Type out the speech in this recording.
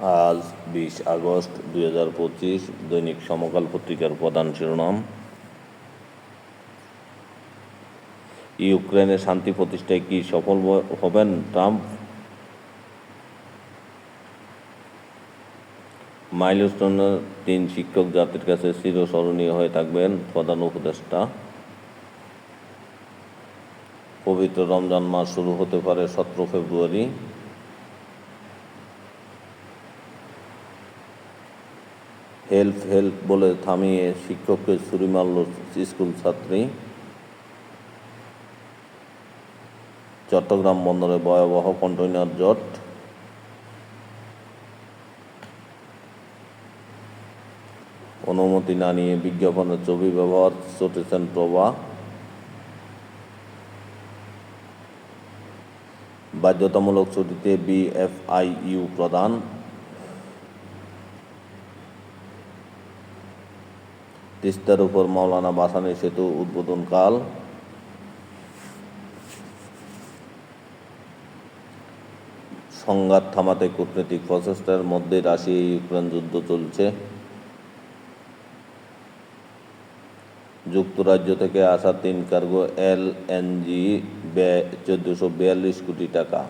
আজ বিশ আগস্ট দুই হাজার পঁচিশ দৈনিক সমকাল পত্রিকার প্রধান শিরোনাম। ইউক্রেনে শান্তি প্রতিষ্ঠায় কি সফল হবেন ট্রাম্প? মাইলস্টোনের তিন শিক্ষক জাতির কাছে চিরস্মরণীয় হয়ে থাকবেন প্রধান উপদেষ্টা। পবিত্র রমজান মাস শুরু হতে পারে সতেরো ফেব্রুয়ারি। হেল্প হেল্প বলে থামিয়ে শিক্ষককে ছুরি মারল স্কুল ছাত্রী। চট্টগ্রাম বন্দরে ভয়াবহ কন্টেইনার জট। অনুমতি না নিয়ে বিজ্ঞাপনের ছবি ব্যবহার চটেছেন প্রভা। বাধ্যতামূলক ছুটিতে বিএফআইইউ প্রধান তিস্তার উপর মাওলানা বাসানি সেতু উদ্বোধনকাল সংঘাত থামাতে কূটনৈতিক প্রচেষ্টার মধ্যে রাশিয়া ইউক্রেন যুদ্ধ চলছে। যুক্তরাজ্য থেকে আসা তিন কার্গো এল এনজি ব্যয় চোদ্দশো বিয়াল্লিশ কোটি টাকা।